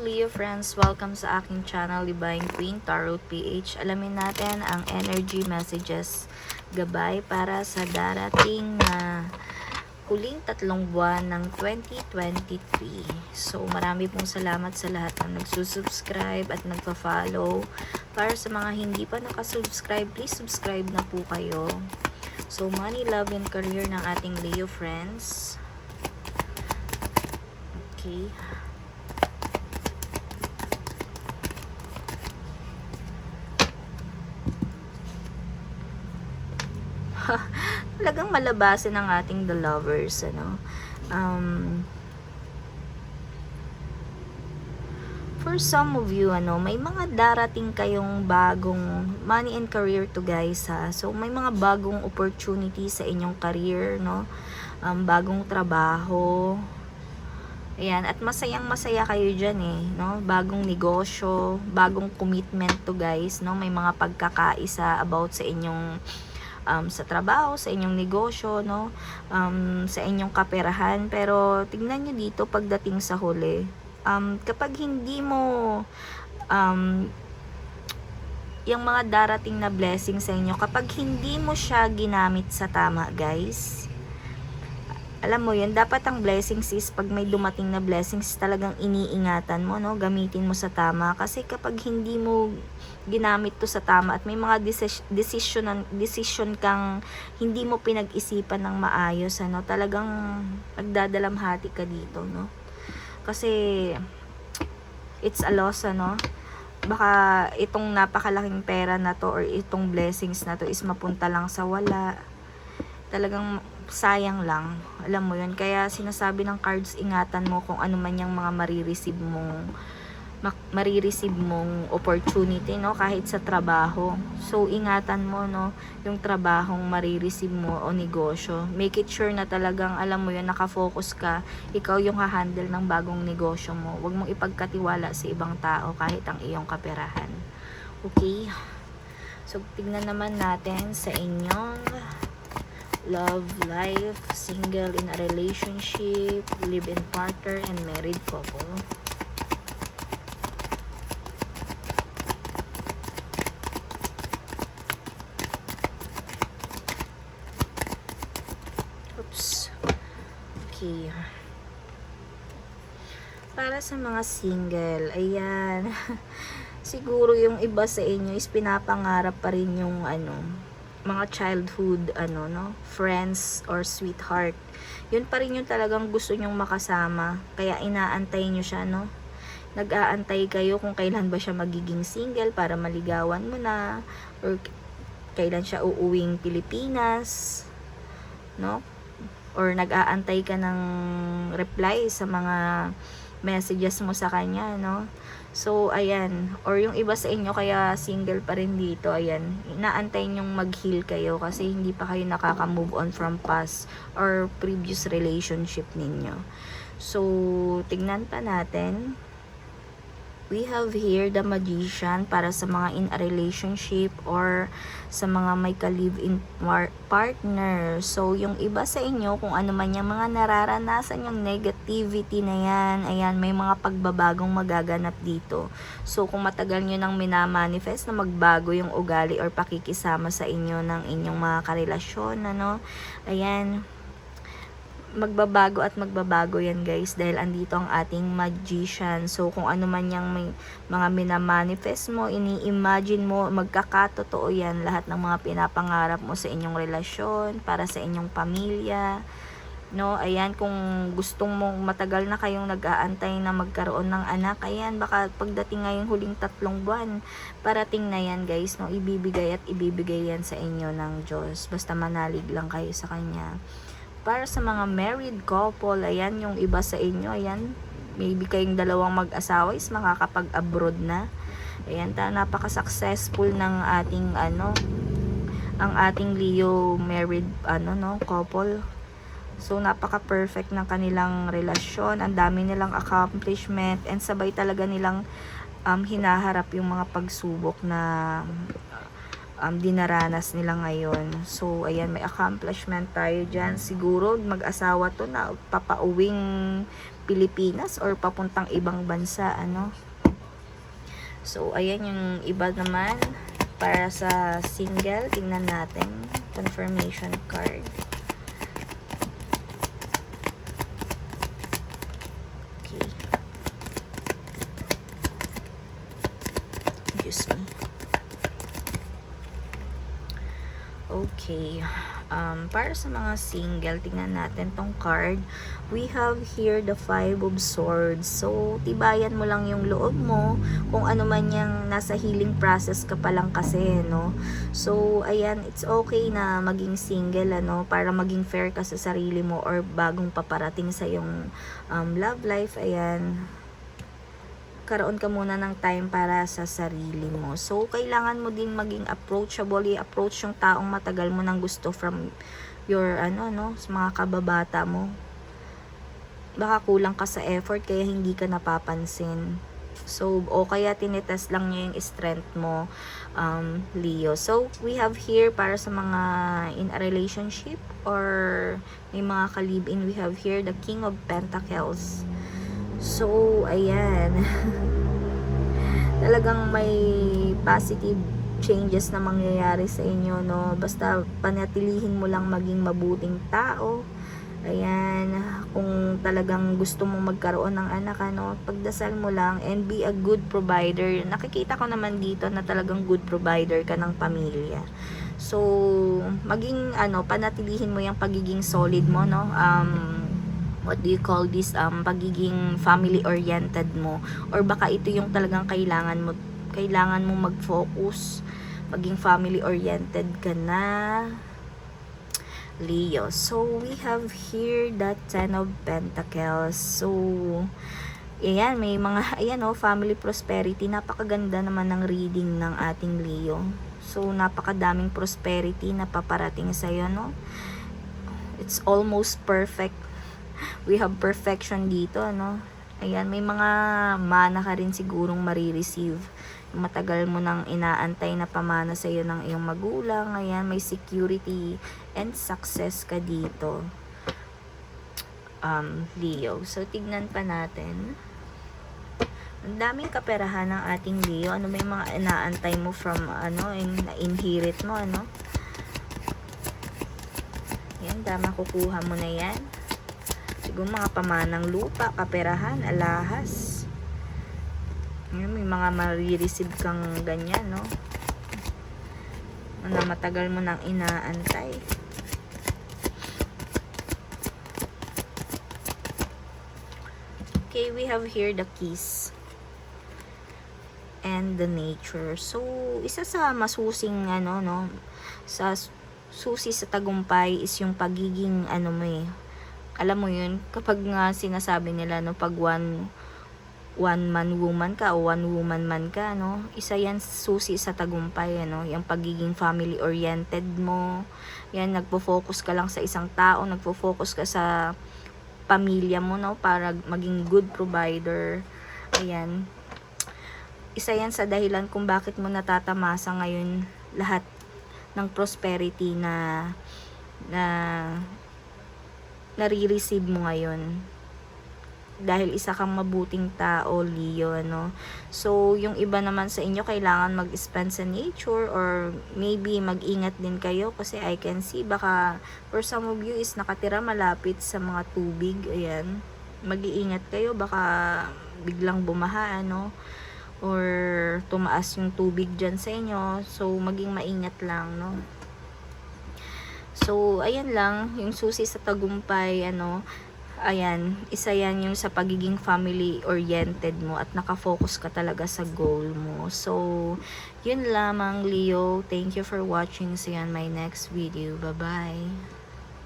Leo friends! Welcome sa aking channel, Divine Queen Tarot PH. Alamin natin ang energy messages gabay para sa darating na huling tatlong buwan ng 2023. So, marami pong salamat sa lahat ng nagsusubscribe at nagpa-follow. Para sa mga hindi pa nakasubscribe, please subscribe na po kayo. So, money, love, and career ng ating Leo friends. Okay. talagang malabasan ng ating the lovers ano um for some of you ano may mga darating kayong bagong money and career to guys ha so may mga bagong opportunity sa inyong career no um, bagong trabaho Ayan, at masayang masaya kayo dyan eh, no? Bagong negosyo, bagong commitment to guys, no? May mga pagkakaisa about sa inyong um, sa trabaho, sa inyong negosyo, no? Um, sa inyong kaperahan. Pero tingnan nyo dito pagdating sa huli. Um, kapag hindi mo um, yung mga darating na blessing sa inyo, kapag hindi mo siya ginamit sa tama, guys, alam mo yun, dapat ang blessings is pag may dumating na blessings talagang iniingatan mo, no? Gamitin mo sa tama. Kasi kapag hindi mo ginamit to sa tama at may mga decision, decision kang hindi mo pinag-isipan ng maayos, ano? Talagang nagdadalamhati ka dito, no? Kasi it's a loss, ano? Baka itong napakalaking pera na to or itong blessings na to is mapunta lang sa wala. Talagang sayang lang. Alam mo yun. Kaya sinasabi ng cards, ingatan mo kung ano man yung mga marireceive mong marireceive mong opportunity, no? Kahit sa trabaho. So, ingatan mo, no? Yung trabahong marireceive mo o negosyo. Make it sure na talagang, alam mo yun, nakafocus ka. Ikaw yung hahandle ng bagong negosyo mo. Huwag mong ipagkatiwala sa ibang tao kahit ang iyong kaperahan. Okay? So, tignan naman natin sa inyong love life, single in a relationship, live-in partner, and married couple. Oops. Okay. Para sa mga single, ayan. Siguro yung iba sa inyo is pinapangarap pa rin yung ano, mga childhood ano no? Friends or sweetheart. Yun pa rin yung talagang gusto nyong makasama. Kaya inaantay nyo siya no? Nag-aantay kayo kung kailan ba siya magiging single para maligawan mo na or kailan siya uuwing Pilipinas no? Or nag-aantay ka ng reply sa mga messages mo sa kanya no So, ayan. Or yung iba sa inyo, kaya single pa rin dito, ayan. Inaantay nyong mag-heal kayo kasi hindi pa kayo nakaka-move on from past or previous relationship ninyo. So, tignan pa natin. We have here the magician para sa mga in a relationship or sa mga may ka-live-in par- partner. So, yung iba sa inyo, kung ano man yung mga nararanasan yung negativity na yan, ayan, may mga pagbabagong magaganap dito. So, kung matagal nyo nang minamanifest na magbago yung ugali or pakikisama sa inyo ng inyong mga karelasyon, ano, ayan, magbabago at magbabago yan guys dahil andito ang ating magician. So kung ano man yung may mga minamanifest mo ini-imagine mo magkakatotoo yan lahat ng mga pinapangarap mo sa inyong relasyon para sa inyong pamilya no? Ayan kung gustong mo matagal na kayong nag-aantay na magkaroon ng anak ayan baka pagdating ngayong huling tatlong buwan parating na yan guys no? Ibibigay at ibibigay yan sa inyo ng Diyos. Basta manalig lang kayo sa kanya para sa mga married couple, ayan, yung iba sa inyo, ayan, maybe kayong dalawang mag-asawa is makakapag-abroad na. Ayan, ta, napaka-successful ng ating, ano, ang ating Leo married, ano, no, couple. So, napaka-perfect ng kanilang relasyon. Ang dami nilang accomplishment and sabay talaga nilang um, hinaharap yung mga pagsubok na um, dinaranas nila ngayon. So, ayan, may accomplishment tayo dyan. Siguro, mag-asawa to na papauwing Pilipinas or papuntang ibang bansa, ano. So, ayan yung iba naman para sa single. Tingnan natin. Confirmation card. Okay. Excuse me. Okay. Um, para sa mga single, tingnan natin tong card. We have here the Five of Swords. So, tibayan mo lang yung loob mo kung ano man yung nasa healing process ka pa lang kasi, no? So, ayan, it's okay na maging single, ano, para maging fair ka sa sarili mo or bagong paparating sa yung um, love life, ayan karoon ka muna ng time para sa sarili mo. So, kailangan mo din maging approachable, i-approach yung taong matagal mo nang gusto from your, ano, no, sa mga kababata mo. Baka kulang ka sa effort, kaya hindi ka napapansin. So, o kaya tinitest lang niya yung strength mo, um, Leo. So, we have here para sa mga in a relationship or may mga kalibin, we have here the King of Pentacles. So, ayan. Talagang may positive changes na mangyayari sa inyo, no? Basta panatilihin mo lang maging mabuting tao. Ayan, kung talagang gusto mong magkaroon ng anak, ano, pagdasal mo lang and be a good provider. Nakikita ko naman dito na talagang good provider ka ng pamilya. So, maging, ano, panatilihin mo yung pagiging solid mo, no? Um, what do you call this um pagiging family oriented mo? Or baka ito yung talagang kailangan mo kailangan mo mag-focus. Maging family oriented ka na. Leo so we have here that ten of pentacles. So ayan may mga ayan oh family prosperity. Napakaganda naman ng reading ng ating Leo. So napakadaming prosperity na paparating sa iyo no? It's almost perfect we have perfection dito, ano. Ayan, may mga mana ka rin sigurong marireceive. Matagal mo nang inaantay na pamana sa iyo ng iyong magulang. Ayan, may security and success ka dito. Um, Leo. So, tignan pa natin. Ang daming kaperahan ng ating Leo. Ano may mga inaantay mo from, ano, in, inherit mo, ano. Yan, tama kukuha mo na yan. Siguro mga pamanang lupa, kaperahan, alahas. Ngayon, may mga marireceive kang ganyan, no? Na matagal mo nang inaantay. Okay, we have here the keys and the nature. So, isa sa masusing ano no sa susi sa tagumpay is yung pagiging ano mo eh, alam mo yun, kapag nga sinasabi nila, no, pag one, one man woman ka o one woman man ka, no, isa yan susi sa tagumpay, ano, yung pagiging family oriented mo, yan, nagpo-focus ka lang sa isang tao, nagpo-focus ka sa pamilya mo, no, para maging good provider, ayan, isa yan sa dahilan kung bakit mo natatamasa ngayon lahat ng prosperity na na nare-receive mo ngayon dahil isa kang mabuting tao, Leo, ano. So, yung iba naman sa inyo, kailangan mag-spend sa nature or maybe mag-ingat din kayo kasi I can see, baka for some of you is nakatira malapit sa mga tubig, ayan. Mag-iingat kayo, baka biglang bumaha, ano, or tumaas yung tubig dyan sa inyo. So, maging maingat lang, no. So, ayan lang, yung susi sa tagumpay, ano, ayan, isa yan yung sa pagiging family-oriented mo at nakafocus ka talaga sa goal mo. So, yun lamang, Leo. Thank you for watching. See you on my next video. Bye-bye.